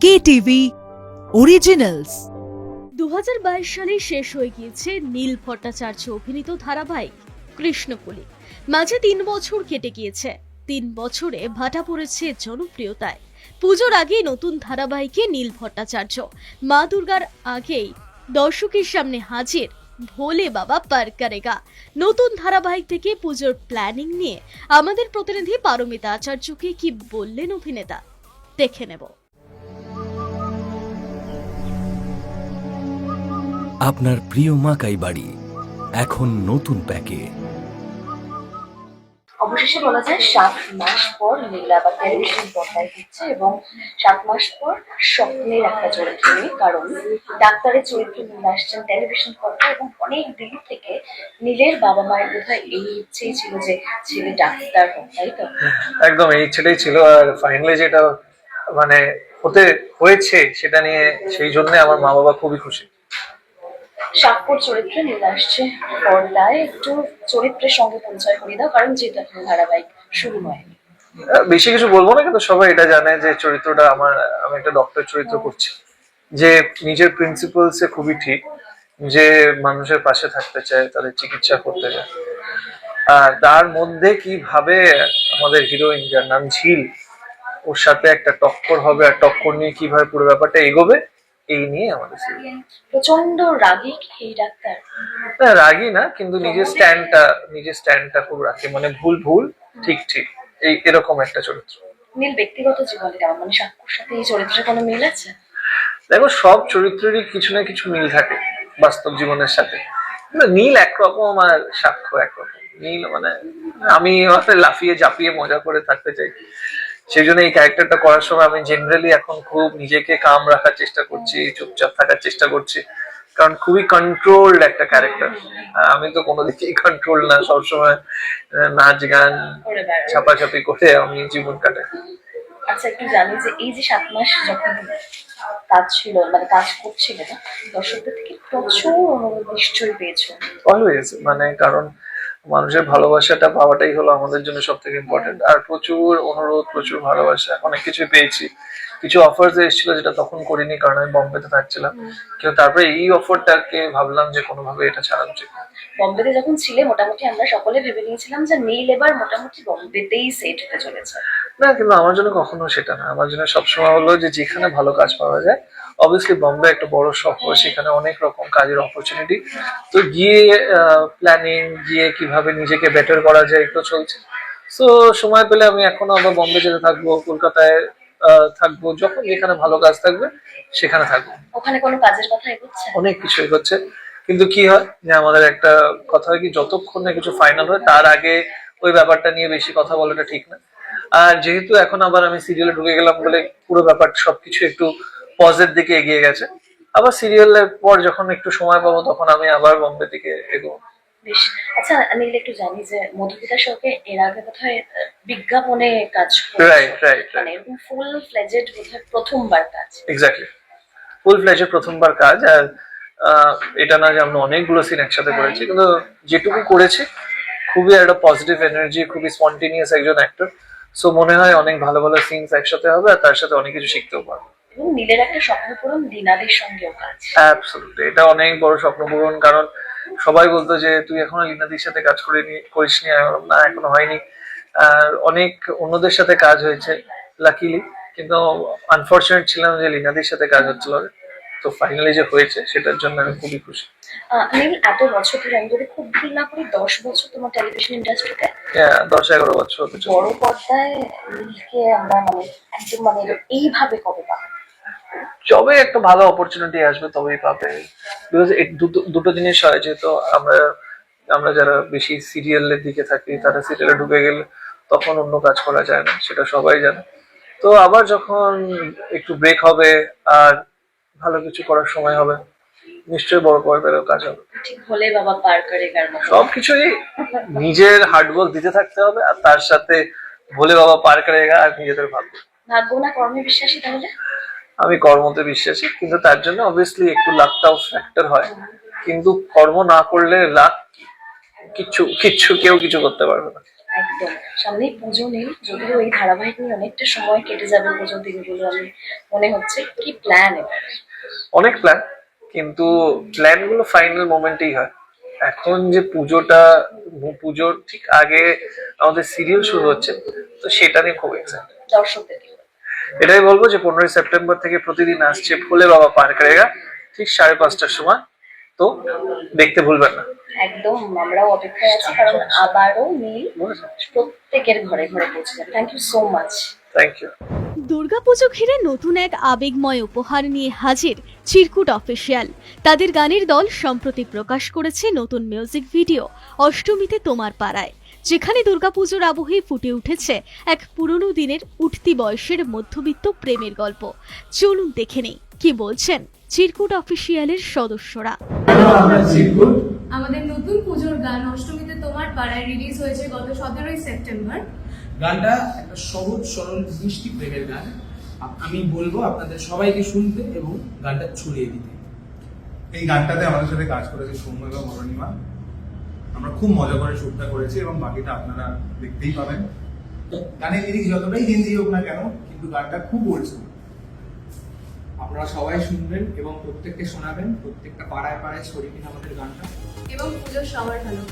KTV originals. দু সালে শেষ হয়ে গিয়েছে নীল ভট্টাচার্য অভিনীত ধারাবাহিক কৃষ্ণকলি। মাঝে তিন বছর কেটে গিয়েছে। তিন বছরে ভাটা পড়েছে জনপ্রিয়তায়। পুজোর আগেই নতুন ধারাবাহিকে নীল ভট্টাচার্য। মা দুর্গার আগেই দর্শকের সামনে হাজির ভোলে বাবা পার করেগা নতুন ধারাবাহিক থেকে পুজোর প্ল্যানিং নিয়ে আমাদের প্রতিনিধি পারমিতা আচার্যকে কি বললেন অভিনেতা? দেখে নেব। আপনার প্রিয় মাকাই বাড়ি এখন নতুন প্যাকে। অবশেষে বলা যায় সাত মাস পর লীলা আবার টেলিভিশন পর্দায় দিচ্ছে এবং সাত মাস পর স্বপ্নের একটা চরিত্র নিয়ে কারণ ডাক্তারের চরিত্র নীল আসছেন টেলিভিশন পর্দায় এবং অনেক দিন থেকে নীলের বাবা মায়ের বোধহয় এই ইচ্ছেই ছিল যে ছেলে ডাক্তার হোক তাই তো? একদম এই ইচ্ছেটাই ছিল আর ফাইনালি যেটা মানে হতে হয়েছে সেটা নিয়ে সেই জন্য আমার মা বাবা খুবই খুশি। সাক্ষর চরিত্রে নীল আসছে পর্দায়। একটু চরিত্রের সঙ্গে পরিচয় করিয়ে দাও কারণ যেটা ধারাবাহিক শুরু হয়নি বেশি কিছু বলব না কিন্তু সবাই এটা জানে যে চরিত্রটা আমার আমি একটা ডক্টর চরিত্র করছি। যে নিজের প্রিন্সিপালস এ খুবই ঠিক যে মানুষের পাশে থাকতে চায় তাদের চিকিৎসা করতে চায়। আর তার মধ্যে কীভাবে আমাদের হিরোইন যার নাম ঝিল ওর সাথে একটা টক্কর হবে আর টক্কর নিয়ে কীভাবে পুরো ব্যাপারটা এগোবে এই নিয়ে আমাদের প্রচণ্ড রাগী এই ডাক্তার। না রাগি না কিন্তু নিজের স্ট্যান্ডটা নিজের স্ট্যান্ডটা খুব রাখে। মানে ভুল ভুল ঠিক ঠিক। এই এরকম একটা চরিত্র। নীল ব্যক্তিগত জীবনে কেমন? মানে সাক্ষর সাথে এই চরিত্রের কোনো মিল আছে? দেখো সব চরিত্রেরই কিছু না কিছু মিল থাকে বাস্তব জীবনের সাথে। নীল একরকম আর সাক্ষ্য একরকম। নীল মানে আমি লাফিয়ে জাপিয়ে মজা করে থাকতে চাই। সেই জন্য এই ক্যারেক্টারটা করার সময় আমি জেনারেলি এখন খুব নিজেকে কাম রাখার চেষ্টা করছি চুপচাপ থাকার চেষ্টা করছি। কারণ খুবই কন্ট্রোলড একটা ক্যারেক্টার আমি তো কোনো দিকেই কন্ট্রোল না সবসময় নাচ গান ছাপাছাপি করে আমি জীবন কাটাই। আচ্ছা একটু জানি যে এই যে সাত মাস যখন কাজ ছিল মানে কাজ করছিলে না দর্শকদের থেকে প্রচুর অনুরোধ নিশ্চয়ই পেয়েছ। অলওয়েজ মানে কারণ মানুষের ভালোবাসাটা পাওয়াটাই হলো আমাদের জন্য সব থেকে ইম্পর্টেন্ট আর প্রচুর অনুরোধ প্রচুর ভালোবাসা অনেক কিছু পেয়েছি। কিছু অফার্স এসেছিল যেটা তখন করিনি কারণ আমি বম্বেতে থাকছিলাম। কিন্তু তারপরে এই অফারটাকে ভাবলাম যে কোনোভাবে এটা ছাড়া উচিত বম্বেতে যখন ছিলে মোটামুটি আমরা সকলে ভেবে নিয়েছিলাম যে নীল এবার মোটামুটি বম্বেতেই সেট হতে চলেছে। না কিন্তু আমার জন্য কখনো সেটা না। আমার জন্য সবসময় হলো যে যেখানে ভালো কাজ পাওয়া যায় অবভিয়াসলি বম্বে একটা বড় শহর সেখানে অনেক রকম কাজের অপরচুনিটি তো গিয়ে প্ল্যানিং গিয়ে কীভাবে নিজেকে বেটার করা যায় এগুলো চলছে। সো সময় পেলে আমি এখনও আবার বম্বে যেতে থাকব কলকাতায় থাকব যখন যেখানে ভালো কাজ থাকবে সেখানে থাকব। ওখানে কোনো কাজের কথা এগোচ্ছে? অনেক কিছু এগোচ্ছে। কিন্তু কি হয় যে আমাদের একটা কথা হয় কি যতক্ষণ না কিছু ফাইনাল হয় তার আগে ওই ব্যাপারটা নিয়ে বেশি কথা বলাটা ঠিক না। আর যেহেতু এখন আবার আমি সিরিয়ালে ঢুকে গেলাম বলে পুরো ব্যাপার সবকিছু একটু পজের দিকে এগিয়ে গেছে। আবার সিরিয়ালের পর যখন একটু সময় পাবো তখন আমি আবার বম্বে দিকে এগোবো। বেশ। আচ্ছা নীল একটু জানি যে মধুপিতা শোকে এর আগে বোধহয় বিজ্ঞাপনে কাজ। রাইট রাইট মানে ফুল ফ্লেজেড বোধহয় প্রথমবার কাজ। এক্স্যাক্টলি ফুল ফ্ল্যাশে প্রথমবার কাজ আর এটা না যে আমরা অনেকগুলো সিন একসাথে করেছি কিন্তু যেটুকু করেছি খুবই একটা পজিটিভ এনার্জি খুবই স্পন্টিনিয়াস একজন অ্যাক্টর সো মনে হয় অনেক ভালো ভালো সিনস একসাথে হবে আর তার সাথে অনেক কিছু শিখতেও পারব। এবং নীলের একটা স্বপ্ন পূরণ দিনাদের সঙ্গেও কাজ। এটা অনেক বড় স্বপ্ন পূরণ কারণ সবাই বলতো যে তুই এখনও লিনাদির সাথে কাজ করে নি করিসনি না এখনও হয়নি। আর অনেক অন্যদের সাথে কাজ হয়েছে লাকিলি কিন্তু আনফর্চুনেট ছিলাম যে লিনাদির সাথে কাজ হচ্ছিল তো ফাইনালি যে হয়েছে সেটার জন্য আমি খুবই খুশি। নীল এত বছর ধরে আমি যদি খুব ভুল না করি দশ বছর তোমার টেলিভিশন ইন্ডাস্ট্রিতে হ্যাঁ, দশ এগারো বছর। বড় পর্দায় নীলকে আমরা মানে একদম মানে এইভাবে কবে পাবো? যবে একটা ভালো অপরচুনিটি আসবে তবেই পাবে। বিকজ দুটো দুটো জিনিস হয় যেহেতু আমরা আমরা যারা বেশি সিরিয়ালের দিকে থাকি তারা সিরিয়ালে ঢুকে গেলে তখন অন্য কাজ করা যায় না সেটা সবাই জানে। তো আবার যখন একটু ব্রেক হবে আর ভালো কিছু করার সময় হবে নিশ্চয়ই বড় পর্দারেও কাজ হবে। ঠিক হলে বাবা পার করে সবকিছুই নিজের হার্ডওয়ার্ক দিতে থাকতে হবে আর তার সাথে ভোলে বাবা পার করে আর নিজেদের ভাগ্য। ভাগ্য না কর্মে বিশ্বাসী তাহলে? আমি কর্মতে বিশ্বাসী কিন্তু তার জন্য অবভিয়াসলি একটু লাকটাও ফ্যাক্টর হয়। কিন্তু কর্ম না করলে লাক কিচ্ছু কিচ্ছু কেউ কিছু করতে পারবে না। একদম। সামনেই পুজো নেই যদিও এই ধারাবাহিক নিয়ে অনেকটা সময় কেটে যাবে পুজোর দিনগুলো আমি মনে হচ্ছে। কি প্ল্যান অনেক প্ল্যান কিন্তু প্ল্যানগুলো ফাইনাল মোমেন্টেই হয়। এখন যে পুজোটা পুজোর ঠিক আগে আমাদের সিরিয়াল শুরু হচ্ছে তো সেটা নিয়ে খুব এক্সাইটেড দর্শকদেরকে। এটাই বলব যে পনেরোই সেপ্টেম্বর থেকে প্রতিদিন আসছে ভোলে বাবা পার করেগা ঠিক সাড়ে পাঁচটার সময়। তো দেখতে ভুলবেন না। একদম আমরাও অপেক্ষায় আছি কারণ আবারও নীল প্রত্যেকের ঘরে ঘরে পৌঁছে যাবে। Thank you so much thank you Durga Puja ঘিরে নতুন এক আবেগময় উপহার নিয়ে হাজির চিরকুট অফিসিয়াল। তাদের গানের দল সম্প্রতি প্রকাশ করেছে নতুন মিউজিক ভিডিও, অষ্টমীতে তোমার পাড়ায়, যেখানে দুর্গাপুজোর আবহে ফুটে উঠেছে এক পুরনো দিনের উঠতি বয়সের মধ্যবিত্ত প্রেমের গল্প। চলুন দেখে নেই, কি বলছেন চিরকুট অফিসিয়ালের সদস্যরা। আমাদের নতুন পুজোর গান অষ্টমীতে তোমার পাড়ায় রিলিজ হয়েছে গত সতেরোই সেপ্টেম্বর। গানটা একটা সহজ সরল মিষ্টি প্রেমের গান। আমি বলব আপনাদের সবাইকে শুনতে এবং গানটা ছড়িয়ে দিতে। এই গানটাতে আমাদের সাথে কাজ করেছে সৌম্য এবং অরণিমা। আমরা খুব মজা করে শুটটা করেছি এবং বাকিটা আপনারা দেখতেই পাবেন। গানের লিরিক্স যতটাই হিন্দি হোক না কেন কিন্তু গানটা খুব ওল্ড স্কুল আপনারা সবাই শুনবেন এবং প্রত্যেককে শোনাবেন। প্রত্যেকটা পাড়ায় পাড়ায় ছড়িয়ে দিন আমাদের গানটা। এবং পুজো সবার ভালো